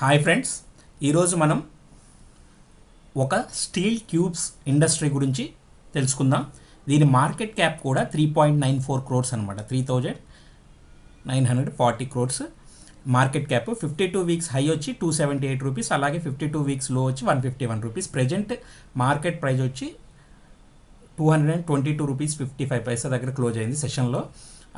Hi friends ఈరోజు మనం ఒక స్టీల్ క్యూబ్స్ ఇండస్ట్రీ గురించి తెలుసుకుందాం. దీని మార్కెట్ క్యాప్ కూడా three point nine four crores అనమాట three thousand nine hundred forty crores market cap. Fifty two weeks high వచ్చి టూ సెవెంటీ ఎయిట్ రూపీస్ అలాగే ఫిఫ్టీ టూ వీక్స్లో వచ్చి one fifty one rupees present market price వచ్చి two hundred and twenty two rupees fifty five paisa దగ్గర close అయింది సెషన్లో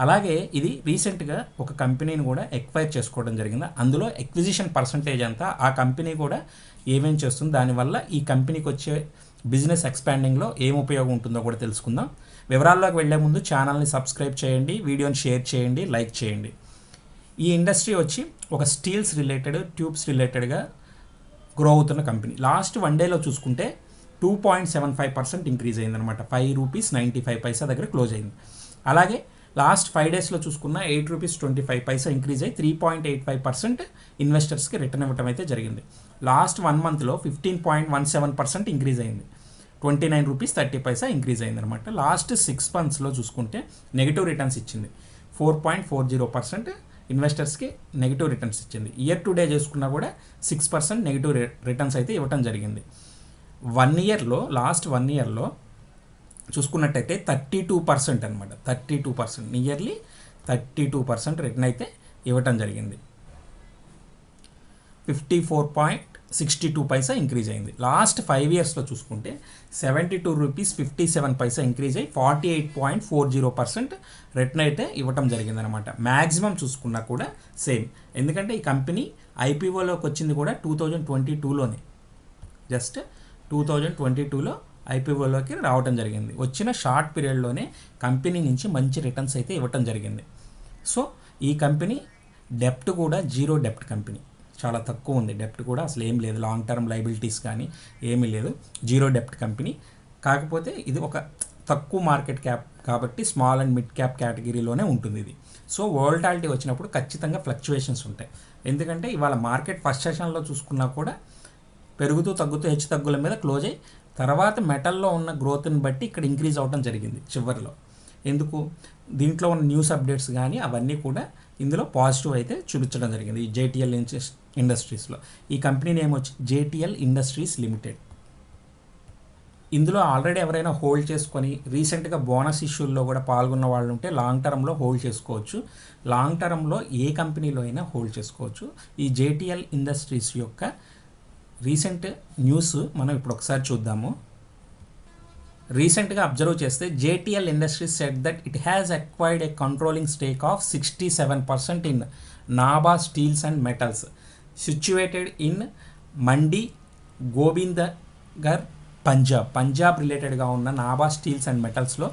అలాగే ఇది రీసెంట్గా ఒక కంపెనీని కూడా ఎక్వైర్ చేసుకోవడం జరిగింది. అందులో ఎక్విజిషన్ పర్సంటేజ్ అంతా ఆ కంపెనీ కూడా ఏమేం చేస్తుంది దానివల్ల ఈ కంపెనీకి వచ్చే బిజినెస్ ఎక్స్పాండింగ్లో ఏం ఉపయోగం ఉంటుందో కూడా తెలుసుకుందాం. వివరాల్లోకి వెళ్ళే ముందు ఛానల్ని సబ్స్క్రైబ్ చేయండి వీడియోని షేర్ చేయండి లైక్ చేయండి. ఈ ఇండస్ట్రీ వచ్చి ఒక స్టీల్స్ రిలేటెడ్ ట్యూబ్స్ రిలేటెడ్గా గ్రో అవుతున్న కంపెనీ. లాస్ట్ వన్ డేలో చూసుకుంటే two point seven five percent increase అయిందనమాట five rupees ninety five paisa దగ్గర క్లోజ్ అయింది. అలాగే లాస్ట్ ఫైవ్ డేస్లో చూసుకున్న eight rupees twenty five paisa increase అయ్యి three point eight five percent ఇన్వెస్టర్స్కి return ఇవ్వడం అయితే జరిగింది. లాస్ట్ వన్ మంత్లో fifteen point one seven percent increase అయింది. Twenty nine rupees thirty paisa increase అయింది అనమాట లాస్ట్ సిక్స్ మంత్స్లో చూసుకుంటే నెగిటివ్ రిటర్న్స్ ఇచ్చింది. Four point four zero percent ఇన్వెస్టర్స్కి negative returns ఇచ్చింది. ఇయర్ టు డే చేసుకున్నా కూడా సిక్స్ పర్సెంట్ నెగిటివ్ రిటర్న్స్ అయితే ఇవ్వటం జరిగింది. వన్ ఇయర్లో లాస్ట్ వన్ ఇయర్లో చూసుకున్నట్టయితే థర్టీ టూ పర్సెంట్ అనమాట thirty two percent. Nearly thirty two percent return అయితే ఇవ్వటం జరిగింది. Fifty four point sixty two paisa increase అయింది. లాస్ట్ ఫైవ్ ఇయర్స్లో చూసుకుంటే seventy two rupees fifty seven paisa increase అయ్యి forty eight point four zero percent return అయితే ఇవ్వటం జరిగిందనమాట మ్యాక్సిమం చూసుకున్నా కూడా సేమ్. ఎందుకంటే ఈ కంపెనీ ఐపీఓలోకి వచ్చింది కూడా టూ థౌజండ్ ట్వంటీ టూలోనే. జస్ట్ టూ థౌజండ్ ట్వంటీ టూలో ఐపీఓలోకి రావడం జరిగింది. వచ్చిన షార్ట్ పీరియడ్లోనే కంపెనీ నుంచి మంచి రిటర్న్స్ అయితే ఇవ్వటం జరిగింది. సో ఈ కంపెనీ డెప్ట్ కూడా జీరో డెప్ట్ కంపెనీ. చాలా తక్కువ ఉంది డెప్ట్ కూడా. అసలు ఏం లేదు. లాంగ్ టర్మ్ లైబిలిటీస్ కానీ ఏమీ లేదు. జీరో డెప్ట్ కంపెనీ. కాకపోతే ఇది ఒక తక్కువ మార్కెట్ క్యాప్ కాబట్టి స్మాల్ అండ్ మిడ్ క్యాప్ కేటగిరీలోనే ఉంటుంది ఇది. సో వోల్టాలిటీ వచ్చినప్పుడు ఖచ్చితంగా ఫ్లక్చువేషన్స్ ఉంటాయి. ఎందుకంటే ఇవాళ మార్కెట్ ఫస్ట్ సెషన్లో చూసుకున్నా కూడా పెరుగుతూ తగ్గుతూ హెచ్చు తగ్గుల మీద క్లోజ్ అయ్యి తర్వాత మెటల్లో ఉన్న గ్రోత్ని బట్టి ఇక్కడ ఇంక్రీజ్ అవడం జరిగింది చివరిలో. ఎందుకు? దీంట్లో ఉన్న న్యూస్ అప్డేట్స్ కానీ అవన్నీ కూడా ఇందులో పాజిటివ్ అయితే చూపించడం జరిగింది ఈ జేటీఎల్ ఇండస్ట్రీస్లో. ఈ కంపెనీ నేమ్ వచ్చి జేటీఎల్ ఇండస్ట్రీస్ లిమిటెడ్. ఇందులో ఆల్రెడీ ఎవరైనా హోల్డ్ చేసుకొని రీసెంట్గా బోనస్ ఇష్యూల్లో కూడా పాల్గొన్న వాళ్ళు ఉంటే లాంగ్ టర్మ్లో హోల్డ్ చేసుకోవచ్చు. లాంగ్ టర్మ్లో ఏ కంపెనీలో అయినా హోల్డ్ చేసుకోవచ్చు. ఈ జేటీఎల్ ఇండస్ట్రీస్ యొక్క రీసెంట్ న్యూస్ మనం ఇప్పుడు ఒకసారి చూద్దాము. రీసెంట్గా అబ్జర్వ్ చేస్తే JTL industries said that it has acquired a controlling stake of sixty seven percent in Naba steels and metals situated in Mandi Gobindgarh Punjab Punjab రిలేటెడ్గా ఉన్న నాబా స్టీల్స్ అండ్ మెటల్స్లో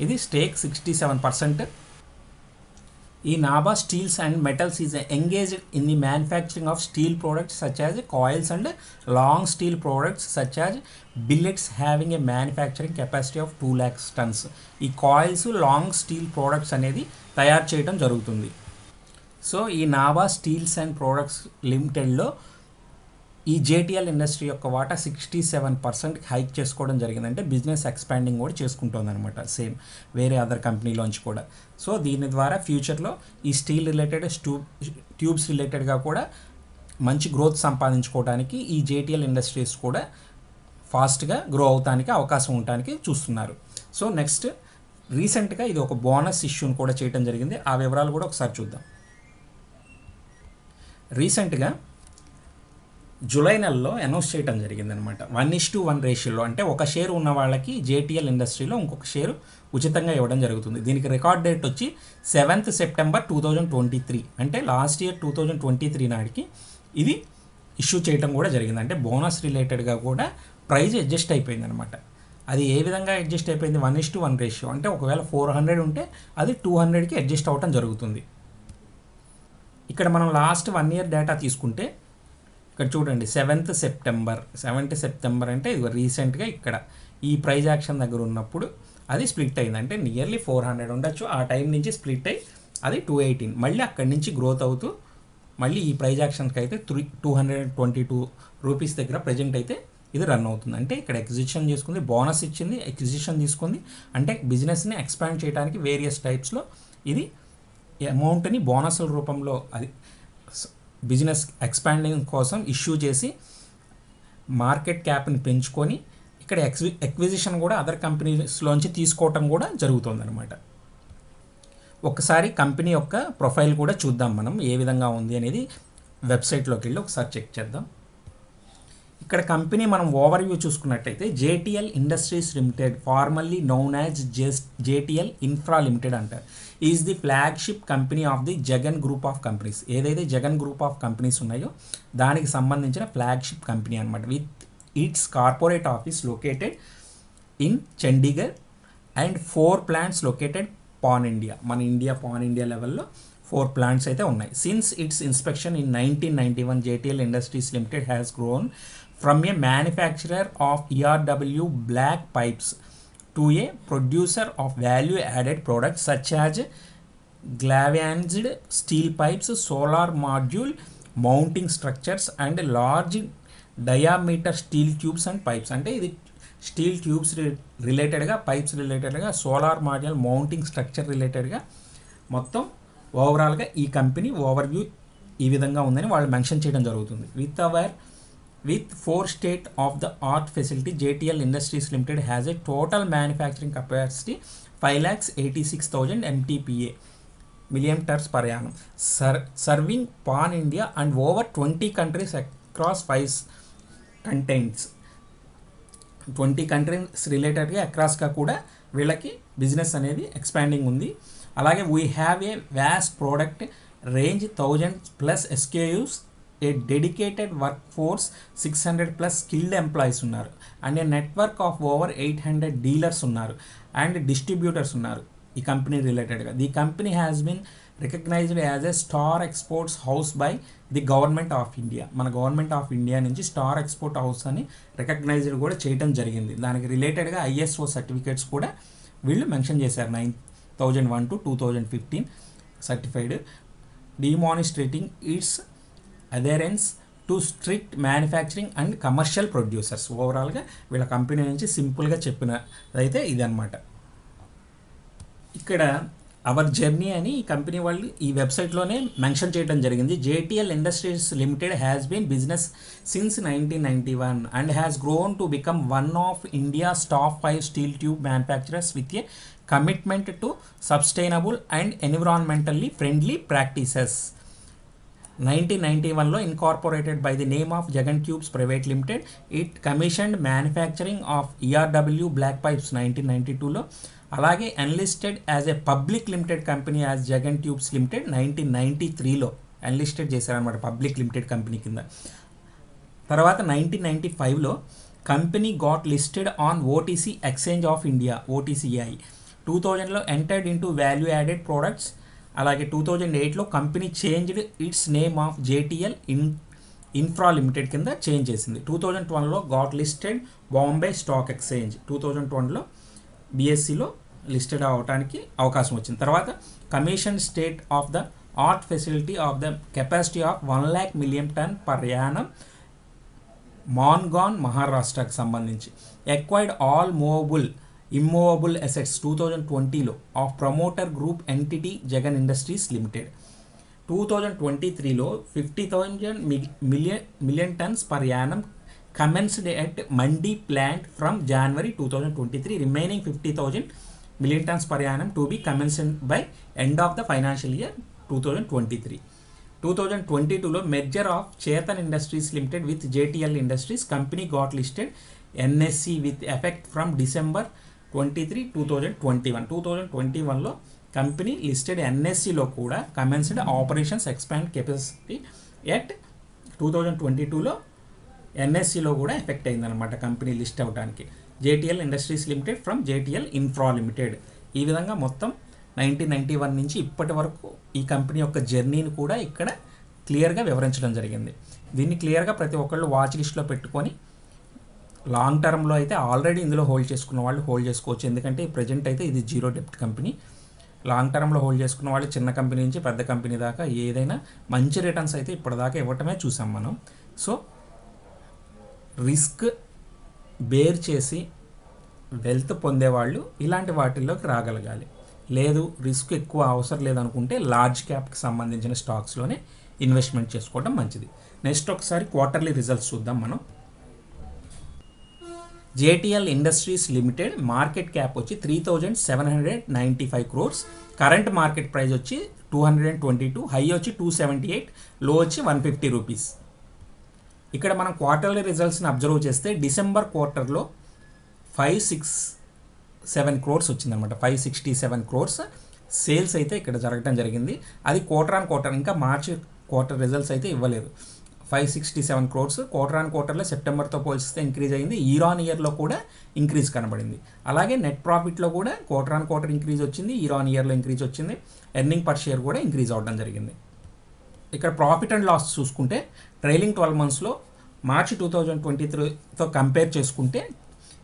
ఇది స్టేక్ సిక్స్టీ సెవెన్ పర్సెంట్ ఈ Naba steels and metals is engaged in the manufacturing of steel products such as coils and long steel products such as billets having a manufacturing capacity of two lakhs tons. ఈ coils long steel products అనేది తయారు చేయడం జరుగుతుంది. So ఈ నాబా steels and products లిమిటెడ్లో ఈ JTL industry యొక్క వాటా సిక్స్టీ సెవెన్ పర్సెంట్ హైక్ చేసుకోవడం జరిగిందంటే బిజినెస్ ఎక్స్పాండింగ్ కూడా చేసుకుంటుంది అనమాట సేమ్ వేరే అదర్ కంపెనీలోంచి కూడా. సో దీని ద్వారా ఫ్యూచర్లో ఈ స్టీల్ రిలేటెడ్ స్టూ ట్యూబ్స్ రిలేటెడ్గా కూడా మంచి గ్రోత్ సంపాదించుకోవడానికి ఈ జేటీఎల్ ఇండస్ట్రీస్ కూడా ఫాస్ట్గా గ్రో అవడానికి అవకాశం ఉండటానికి చూస్తున్నారు. సో నెక్స్ట్ రీసెంట్గా ఇది ఒక బోనస్ ఇష్యూని కూడా చేయడం జరిగింది. ఆ వివరాలు కూడా ఒకసారి చూద్దాం. రీసెంట్గా జూలై నెలలో అనౌన్స్ చేయడం జరిగింది అనమాట వన్ ఇస్ టు వన్ రేషియోలో అంటే ఒక షేర్ ఉన్న వాళ్ళకి జేటీఎల్ ఇండస్ట్రీలో ఇంకొక షేరు ఉచితంగా ఇవ్వడం జరుగుతుంది. దీనికి రికార్డ్ డేట్ వచ్చి seventh September two thousand twenty three అంటే last year two thousand twenty three నాటికి ఇది ఇష్యూ చేయడం కూడా జరిగింది. అంటే బోనస్ రిలేటెడ్గా కూడా ప్రైజ్ అడ్జస్ట్ అయిపోయింది అనమాట అది ఏ విధంగా అడ్జస్ట్ అయిపోయింది? One is to one ratio అంటే ఒకవేళ ఫోర్ హండ్రెడ్ ఉంటే అది టూ హండ్రెడ్కి అడ్జస్ట్ అవ్వటం జరుగుతుంది. ఇక్కడ మనం లాస్ట్ వన్ ఇయర్ డేటా తీసుకుంటే ఇక్కడ చూడండి సెవెంత్ సెప్టెంబర్ సెవెంత్ సెప్టెంబర్ అంటే ఇది రీసెంట్గా ఇక్కడ. ఈ ప్రైజ్ యాక్షన్ దగ్గర ఉన్నప్పుడు అది స్ప్లిట్ అయింది అంటే నియర్లీ ఫోర్ హండ్రెడ్ ఉండొచ్చు. ఆ టైం నుంచి స్ప్లిట్ అయ్యి అది టూ ఎయిటీన్ మళ్ళీ అక్కడి నుంచి గ్రోత్ అవుతూ మళ్ళీ ఈ ప్రైజ్ యాక్షన్కి అయితే three two hundred and twenty two rupees దగ్గర ప్రజెంట్ అయితే ఇది రన్ అవుతుంది. అంటే ఇక్కడ ఎగ్జిషన్ చేసుకుంది బోనస్ ఇచ్చింది ఎగ్జిషన్ తీసుకుంది. అంటే బిజినెస్ని ఎక్స్పాండ్ చేయడానికి వేరియస్ టైప్స్లో ఇది అమౌంట్ని బోనస్ల రూపంలో అది బిజినెస్ ఎక్స్పాండింగ్ కోసం ఇష్యూ చేసి మార్కెట్ క్యాప్ని పెంచుకొని ఇక్కడ ఎక్స్ ఎక్విజిషన్ కూడా అదర్ కంపెనీస్లోంచి తీసుకోవటం కూడా జరుగుతుందన్నమాట. ఒకసారి కంపెనీ యొక్క ప్రొఫైల్ కూడా చూద్దాం మనం ఏ విధంగా ఉంది అనేది వెబ్సైట్లోకి వెళ్ళి ఒకసారి చెక్ చేద్దాం. ఇక్కడ కంపెనీ మనం ఓవర్ వ్యూ చూసుకున్నట్టయితే JTL industries limited formerly known as జెస్ JTL infra limited అంటారు. Is the flagship company of the Jagan group of companies ఏదైతే జగన్ గ్రూప్ ఆఫ్ కంపెనీస్ ఉన్నాయో దానికి సంబంధించిన ఫ్లాగ్షిప్ కంపెనీ అనమాట with its corporate office located in Chandigarh and four plants located pan India మన India pan India లెవెల్లో four plants అయితే ఉన్నాయి. Since its inception in nineteen ninety one JTL industries limited has grown from a manufacturer of ERW black pipes to a producer of value added products such as galvanized steel pipes solar module mounting structures and large diameter steel tubes and pipes అంటే ఇది steel tubes రిలేటెడ్గా pipes రిలేటెడ్గా solar module mounting structure రిలేటెడ్గా మొత్తం ఓవరాల్గా ఈ company over view ఈ విధంగా ఉందని వాళ్ళు మెన్షన్ చేయడం జరుగుతుంది. With our with four state of the art facility JTL industries limited has a total manufacturing capacity five lakhs eighty six thousand MTPA million tons per annum, serving pan-India and over 20 countries across 5 continents. 20 countries రిలేటెడ్గా అక్రాస్గా కూడా వీళ్ళకి business అనేది expanding ఉంది. అలాగే we have a vast product range thousand plus SKUs a dedicated work force six hundred plus skilled employees ఉన్నారు. And a network of over eight hundred dealers ఉన్నారు. And distributors ఉన్నారు. ఈ కంపెనీ రిలేటెడ్గా. The company has been recognized as a star exports house by the government of India. మన government of India నుంచి star export house అని recognised కూడా చేయడం జరిగింది. దానికి రిలేటెడ్గా ఐఎస్ఓ సర్టిఫికేట్స్ కూడా వీళ్ళు మెన్షన్ చేశారు. Nine thousand one to two thousand fifteen certified. Demonstrating its adherence to strict manufacturing and commercial producers ఓవరాల్గా వీళ్ళ కంపెనీ నుంచి సింపుల్గా చెప్పిన అయితే ఇదనమాట ఇక్కడ అవర్ జర్నీ అని ఈ కంపెనీ వాళ్ళు ఈ వెబ్సైట్లోనే మెన్షన్ చేయడం జరిగింది. JTL industries limited has been business since nineteen ninety one and has grown to become one of India top five steel tube manufacturers with a commitment to sustainable and environmentally friendly practices nineteen ninety వన్లో incorporated by the name of Jagan tubes private limited it commissioned manufacturing of ERW black pipes nineteen ninety టూలో అలాగే unlisted as a public limited company as Jagan tubes limited nineteen ninety త్రీలో unlisted చేశారనమాట public limited company కింద. తర్వాత nineteen ninety ఫైవ్లో company got listed on OTC exchange of India OTCI two థౌజండ్లో entered into value added products అలాగే two thousand ఎయిట్లో company changed its name of JTL in infra limited కింద change చేసింది. Two thousand ట్వెల్వ్లో got listed Bombay stock exchange. Two thousand ట్వెల్వ్లో బీఎస్సీలో listed అవడానికి అవకాశం వచ్చింది. తర్వాత commission state of the art facility of the capacity of one lakh million ton per annum Mangaon మహారాష్ట్రకు సంబంధించి. Acquired all movable immovable assets two thousand ట్వంటీలో of promoter group entity Jagan industries limited two thousand twenty త్రీలో fifty thousand million million tons per annum commenced at Mandi plant from January two thousand twenty three remaining fifty thousand million tons per annum to be commenced by end of the financial year two thousand twenty three two thousand twenty టూలో merger of Chetan industries limited with JTL industries company got listed NSE with effect from December twenty three two thousand twenty one. Two thousand twenty వన్లో company listed ఎన్ఎస్సిలో కూడా commenced operations expand capacity at two thousand twenty టూలో ఎన్ఎస్సిలో కూడా effect అయిందనమాట company list అవడానికి. JTL industries limited from JTL infra limited. ఈ విధంగా మొత్తం నైన్టీన్ నైంటీ వన్ నుంచి ఇప్పటి వరకు ఈ కంపెనీ యొక్క జర్నీని కూడా ఇక్కడ క్లియర్గా వివరించడం జరిగింది. దీన్ని క్లియర్గా ప్రతి ఒక్కళ్ళు వాచ్ లిస్ట్లో పెట్టుకొని లాంగ్ టర్మ్లో అయితే ఆల్రెడీ ఇందులో హోల్డ్ చేసుకున్న వాళ్ళు హోల్డ్ చేసుకోవచ్చు. ఎందుకంటే ప్రజెంట్ అయితే ఇది జీరో డెప్ట్ కంపెనీ లాంగ్ టర్మ్లో హోల్డ్ చేసుకున్న వాళ్ళు చిన్న కంపెనీ నుంచి పెద్ద కంపెనీ దాకా ఏదైనా మంచి రిటర్న్స్ అయితే ఇప్పటిదాకా ఇవ్వటమే చూసాం మనం. సో రిస్క్ బేర్ చేసి వెల్త్ పొందేవాళ్ళు ఇలాంటి వాటిల్లోకి రాగలగాలి. లేదు రిస్క్ ఎక్కువ అవసరం లేదనుకుంటే లార్జ్ క్యాప్కి సంబంధించిన స్టాక్స్లోనే ఇన్వెస్ట్మెంట్ చేసుకోవడం మంచిది. నెక్స్ట్ ఒకసారి క్వార్టర్లీ రిజల్ట్స్ చూద్దాం మనం. JTL industries limited market cap వచ్చి three thousand seven hundred ninety five crores. Current market price వచ్చి two hundred and twenty two. High వచ్చి టూ సెవెంటీ ఎయిట్. లో వచ్చి వన్ ఫిఫ్టీ రూపీస్. ఇక్కడ మనం క్వార్టర్లీ రిజల్ట్స్ని అబ్జర్వ్ చేస్తే డిసెంబర్ క్వార్టర్లో ఫైవ్ సిక్స్ సెవెన్ క్రోర్స్ వచ్చిందనమాట five sixty seven crores. Sales అయితే ఇక్కడ జరగడం జరిగింది. అది క్వార్టర్ ఆన్ క్వార్టర్. ఇంకా మార్చి క్వార్టర్ రిజల్ట్స్ అయితే ఇవ్వలేదు. Five sixty seven crores quarter on క్వార్టర్లో సెప్టెంబర్తో పోల్చిస్తే ఇంక్రీజ్ అయింది. ఇయర్ ఆన్ ఇయర్లో కూడా ఇంక్రీజ్ కనబడింది. అలాగే నెట్ ప్రాఫిట్లో కూడా క్వార్టర్ ఆన్ క్వార్టర్ ఇంక్రీజ్ వచ్చింది. ఇయర్ ఆన్ ఇయర్లో ఇంక్రీజ్ వచ్చింది. ఎర్నింగ్ పర్ షేర్ కూడా ఇంక్రీజ్ అవ్వడం జరిగింది. ఇక్కడ ప్రాఫిట్ అండ్ లాస్ చూసుకుంటే ట్రైలింగ్ ట్వెల్వ్ మంత్స్లో మార్చి టూ థౌజండ్ ట్వంటీ త్రీతో కంపేర్ చేసుకుంటే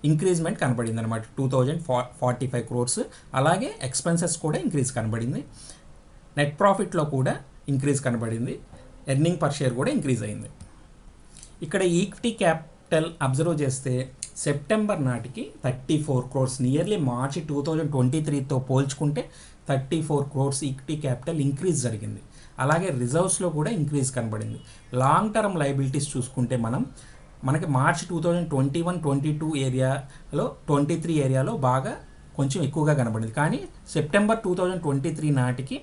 ఇంక్రీజ్మెంట్ కనబడింది అనమాట టూ థౌజండ్ ఫా ఫార్టీ ఫైవ్ క్రోర్స్ అలాగే ఎక్స్పెన్సెస్ కూడా ఇంక్రీజ్ కనబడింది. నెట్ ప్రాఫిట్లో కూడా ఇంక్రీజ్ కనబడింది. ఎర్నింగ్ పర్ షేర్ కూడా ఇంక్రీజ్ అయింది. ఇక్కడ ఈక్విటీ క్యాపిటల్ అబ్జర్వ్ చేస్తే సెప్టెంబర్ నాటికి థర్టీ ఫోర్ క్రోర్స్ నియర్లీ మార్చి టూ థౌజండ్ ట్వంటీ త్రీతో పోల్చుకుంటే thirty four crores equity capital increase జరిగింది. అలాగే రిజర్వ్స్లో కూడా ఇంక్రీజ్ కనబడింది. లాంగ్ టర్మ్ లైబిలిటీస్ చూసుకుంటే మనం మనకి March two thousand twenty one twenty two ఏరియాలో ట్వంటీ త్రీ ఏరియాలో బాగా కొంచెం ఎక్కువగా కనబడింది. కానీ September two thousand twenty three నాటికి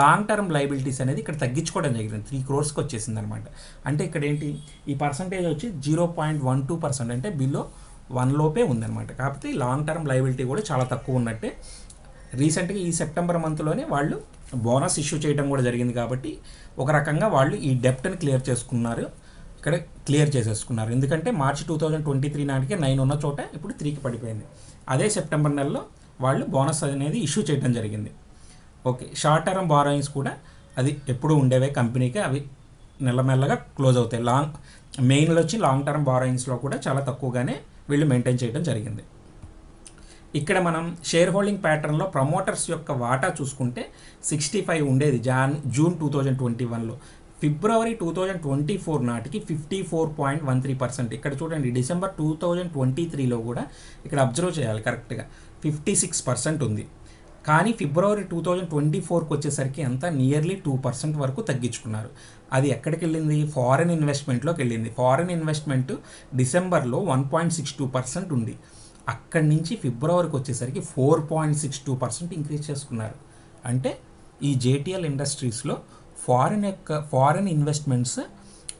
లాంగ్ టర్మ్ లైబిలిటీస్ అనేది ఇక్కడ తగ్గించుకోవడం జరిగింది. త్రీ క్రోర్స్కి వచ్చేసింది అనమాట అంటే ఇక్కడ ఏంటి? ఈ పర్సంటేజ్ వచ్చి zero point one two percent అంటే బిలో వన్ లోపే ఉందన్నమాట కాకపోతే లాంగ్ టర్మ్ లైబిలిటీ కూడా చాలా తక్కువ ఉన్నట్టే. రీసెంట్గా ఈ సెప్టెంబర్ మంత్లోనే వాళ్ళు బోనస్ ఇష్యూ చేయడం కూడా జరిగింది కాబట్టి ఒక రకంగా వాళ్ళు ఈ డెప్ట్ని క్లియర్ చేసుకున్నారు. ఇక్కడ క్లియర్ చేసేసుకున్నారు. ఎందుకంటే మార్చి టూ థౌజండ్ ట్వంటీ త్రీ నాటికి నైన్ ఉన్న చోట ఇప్పుడు త్రీకి పడిపోయింది. అదే సెప్టెంబర్ నెలలో వాళ్ళు బోనస్ అనేది ఇష్యూ చేయడం జరిగింది. ఓకే షార్ట్ టర్మ్ బారోయింగ్స్ కూడా అది ఎప్పుడు ఉండేవే కంపెనీకి అవి నెల్లమెల్లగా క్లోజ్ అవుతాయి. లాంగ్ మెయిన్లో వచ్చి లాంగ్ టర్మ్ బారోయింగ్స్లో కూడా చాలా తక్కువగానే వీళ్ళు మెయింటైన్ చేయడం జరిగింది. ఇక్కడ మనం షేర్ హోల్డింగ్ ప్యాటర్న్లో ప్రమోటర్స్ యొక్క వాటా చూసుకుంటే సిక్స్టీ ఫైవ్ ఉండేది జాన్ జూన్ టూ థౌజండ్ ట్వంటీ వన్లో. February two thousand twenty four నాటికి fifty four point one three percent. ఇక్కడ చూడండి డిసెంబర్ టూ థౌజండ్ ట్వంటీ త్రీలో కూడా ఇక్కడ అబ్జర్వ్ చేయాలి కరెక్ట్గా. ఫిఫ్టీ సిక్స్ పర్సెంట్ ఉంది. కానీ ఫిబ్రవరి టూ థౌజండ్ ట్వంటీ ఫోర్కి వచ్చేసరికి అంతా నియర్లీ టూ పర్సెంట్ వరకు తగ్గించుకున్నారు. అది ఎక్కడికి వెళ్ళింది ఫారెన్ ఇన్వెస్ట్మెంట్లోకి వెళ్ళింది. ఫారెన్ ఇన్వెస్ట్మెంట్ డిసెంబర్లో one point six two percent ఉంది. అక్కడి నుంచి ఫిబ్రవరికి వచ్చేసరికి four point six two percent increase చేసుకున్నారు. అంటే ఈ జేటీఎల్ ఇండస్ట్రీస్లో ఫారిన్ యొక్క foreign investments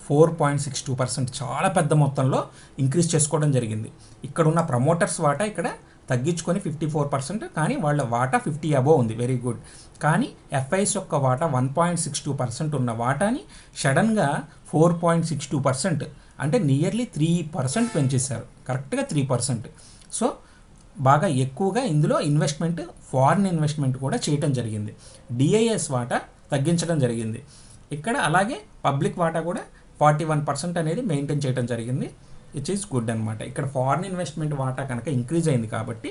four point six two percent చాలా పెద్ద మొత్తంలో ఇంక్రీజ్ చేసుకోవడం జరిగింది. ఇక్కడ ఉన్న ప్రమోటర్స్ వాటా ఇక్కడ తగ్గించుకొని ఫిఫ్టీ ఫోర్ పర్సెంట్ కానీ వాళ్ళ వాటా ఫిఫ్టీ అబోవ్ ఉంది. వెరీ గుడ్ కానీ ఎఫ్ఐస్ యొక్క వాటా one point six two percent ఉన్న వాటాని సడన్గా four point six two percent అంటే నియర్లీ త్రీ పర్సెంట్ పెంచేశారు. కరెక్ట్గా త్రీ పర్సెంట్. సో బాగా ఎక్కువగా ఇందులో ఇన్వెస్ట్మెంట్ ఫారిన్ ఇన్వెస్ట్మెంట్ కూడా చేయటం జరిగింది. డిఐఎస్ వాటా తగ్గించడం జరిగింది. ఇక్కడ అలాగే పబ్లిక్ వాటా కూడా ఫార్టీ వన్ పర్సెంట్ అనేది మెయింటైన్ చేయడం జరిగింది. ఇట్ ఈస్ గుడ్ అనమాట ఇక్కడ ఫారిన్ ఇన్వెస్ట్మెంట్ వాటా కనుక ఇంక్రీజ్ అయింది కాబట్టి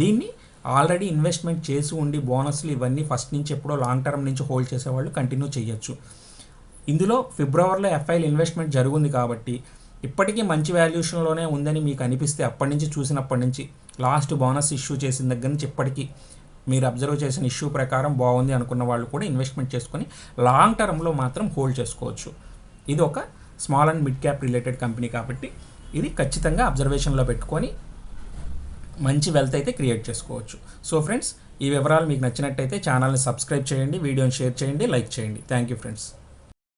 దీన్ని ఆల్రెడీ ఇన్వెస్ట్మెంట్ చేసి ఉండి బోనస్లు ఇవన్నీ ఫస్ట్ నుంచి ఎప్పుడో లాంగ్ టర్మ్ నుంచి హోల్డ్ చేసేవాళ్ళు కంటిన్యూ చేయొచ్చు. ఇందులో ఫిబ్రవరిలో ఎఫ్ఐఎల్ ఇన్వెస్ట్మెంట్ జరుగుంది కాబట్టి ఇప్పటికీ మంచి వాల్యుయేషన్లోనే ఉందని మీకు అనిపిస్తే అప్పటి నుంచి చూసినప్పటి నుంచి లాస్ట్ బోనస్ ఇష్యూ చేసిన దగ్గర నుంచి ఇప్పటికీ మీరు అబ్జర్వ్ చేసిన ఇష్యూ ప్రకారం బాగుంది అనుకున్న వాళ్ళు కూడా ఇన్వెస్ట్మెంట్ చేసుకొని లాంగ్ టర్మ్లో మాత్రం హోల్డ్ చేసుకోవచ్చు. ఇది ఒక small and mid cap related company కాబట్టి ఇది ఖచ్చితంగా అబ్జర్వేషన్లో పెట్టుకొని మంచి వెల్త్ అయితే క్రియేట్ చేసుకోవచ్చు. సో ఫ్రెండ్స్ ఈ వివరాలు మీకు నచ్చినట్టయితే ఛానల్ని సబ్స్క్రైబ్ చేయండి వీడియోని షేర్ చేయండి లైక్ చేయండి. Thank you friends